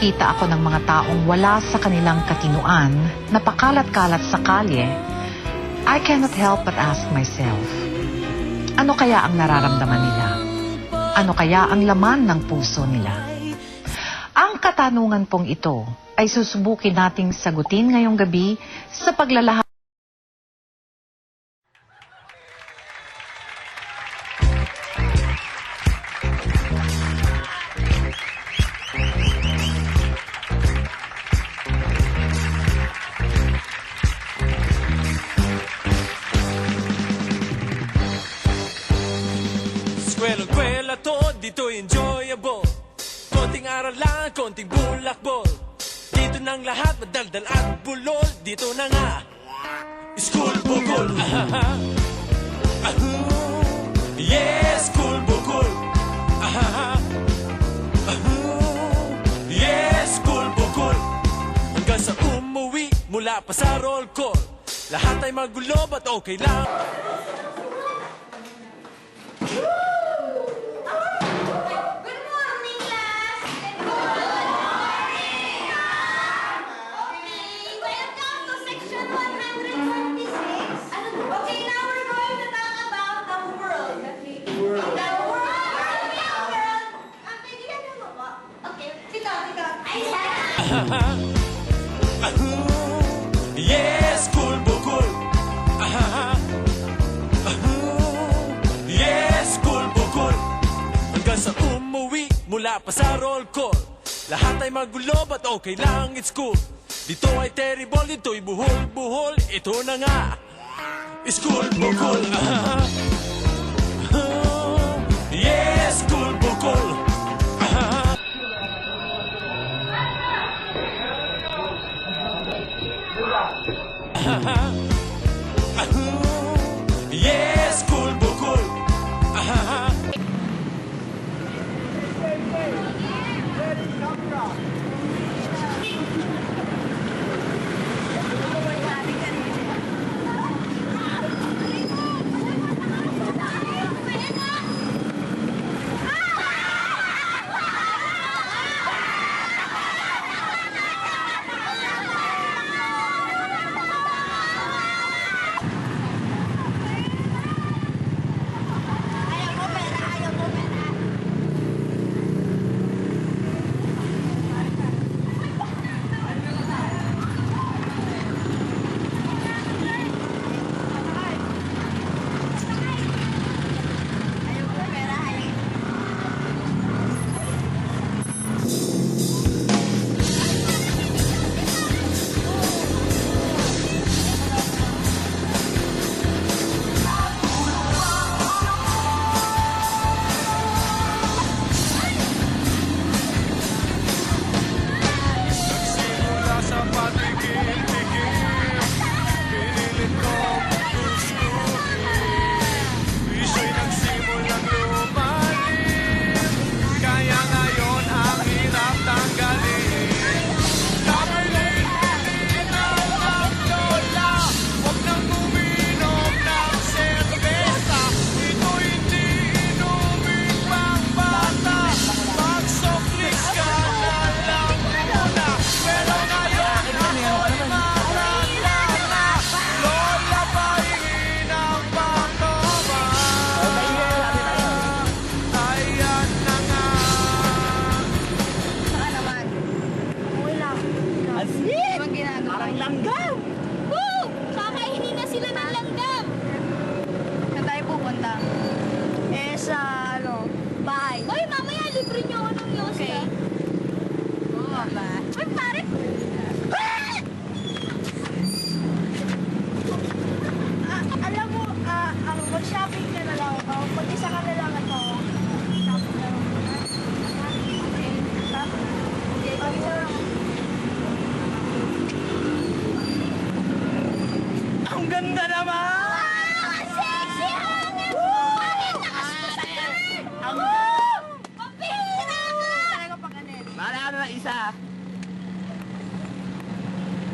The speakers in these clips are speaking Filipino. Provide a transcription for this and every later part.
Kita ako ng mga taong wala sa kanilang katinuan, napakalat-kalat sa kalye, I cannot help but ask myself, ano kaya ang nararamdaman nila? Ano kaya ang laman ng puso nila? Ang katanungan pong ito ay susubukin nating sagutin ngayong gabi sa paglalahad lang, konting bulakbol. Dito nang lahat, madaldal at bulol. Dito na nga, school bukol. Yes, school bukol. Yes, school bukol Hanggang sa umuwi, mula pa sa roll call. Lahat ay magulo, ba't okay lang? Yes, cool. Ahu. Yes, cool bukol. Hanggang sa umuwi, mula pa sa roll call. Lahat ay magulo, but okay lang, it's cool. Dito ay terrible, dito'y buhol-buhol. Ito na nga, school bukol. から。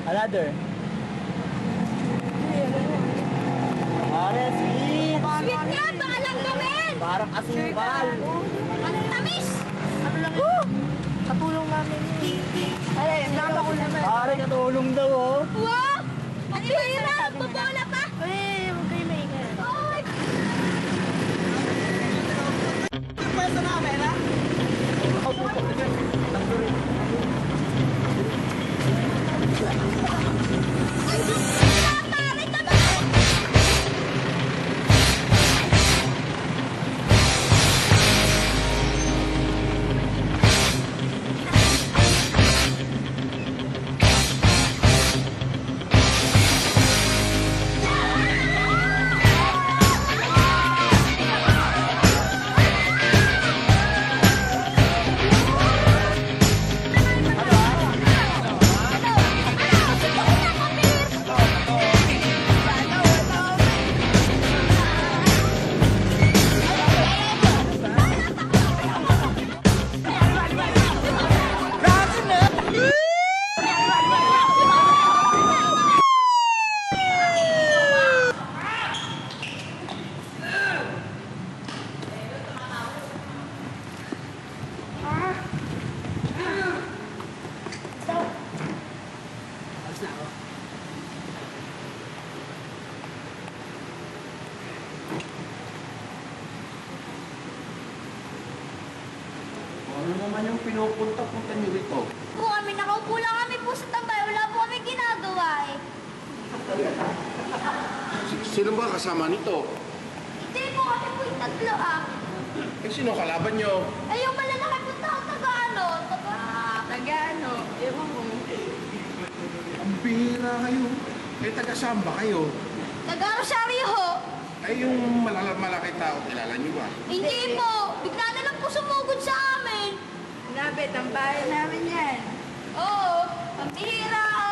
Another. Pare, sweet. Sweet nga, baka lang namin. Parang asukal. Ang tamis. Ano lang? Woo! Katulong namin. Ay, ay, naman ko naman. Pare, katulong daw, oh. Wow! Ang hirap! Naman yung pinupunta-punta niyo rito? Po kami, nakaupo lang kami po sa tambay. Wala po kami ginagawa eh. S- Sino ba kasama nito? Hindi po kami po yung tatlo ah. Eh, sino kalaban niyo? Ay, yung malalaki po tao taga ano? Taga... taga ano? Ewan ko. Ang bihira kayo. Eh, taga-saan ba kayo? Taga Rosario ho. Ay, yung malala malaki tao, kilala niyo ba? Hindi po. Bigla mo sumugod sa amin. Nabit, ang bahay namin yan. Oo, ang bihira